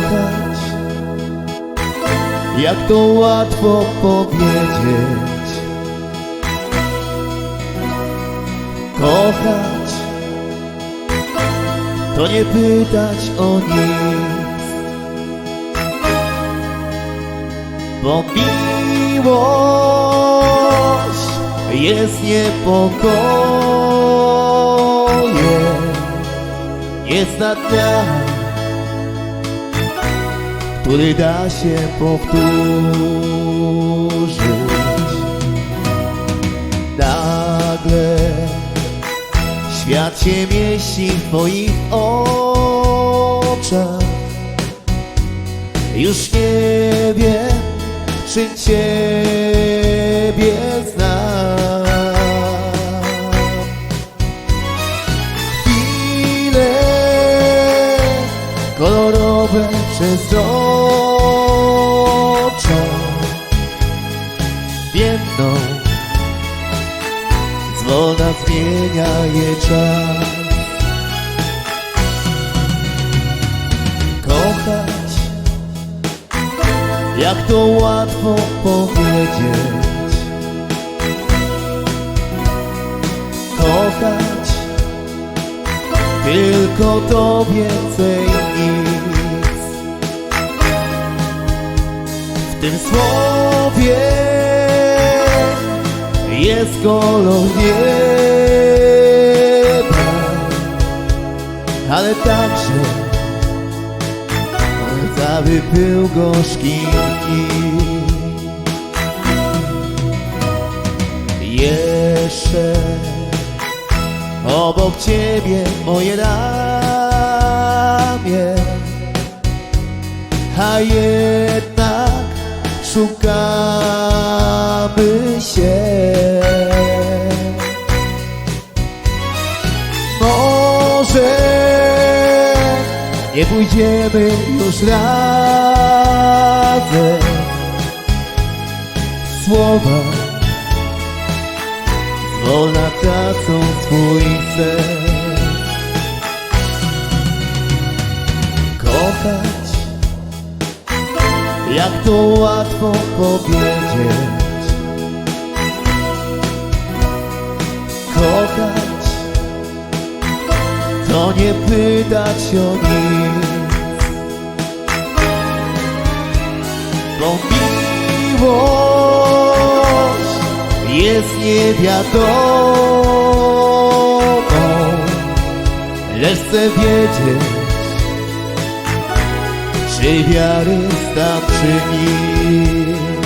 kochać Jak to łatwo powiedzieć. Kochać. To nie pytać o nic. Bo miłość jest niepokojem. Jest na dnia który da się powtórzyć. Nagle świat się mieści w twoich oczach. Już nie wiem, czy ciebie znam. Chwile kolorowe przezroczą Jedną. Zwolna zmienia je czas. Kochać jak to łatwo powiedzieć. Kochać tylko to więcej nic W tym słowie. Jest kolor nieba Ale także cały pył gorzki. Jeszcze obok ciebie moje ramię A jednak szukamy się. Może nie pójdziemy już razem. Słowa Wolna tracą swój sens Jak to łatwo powiedzieć. Kochać To nie pytać o nic. Bo miłość jest niewiadomą. Lecz chcę wiedzieć naszej wiary staw przy.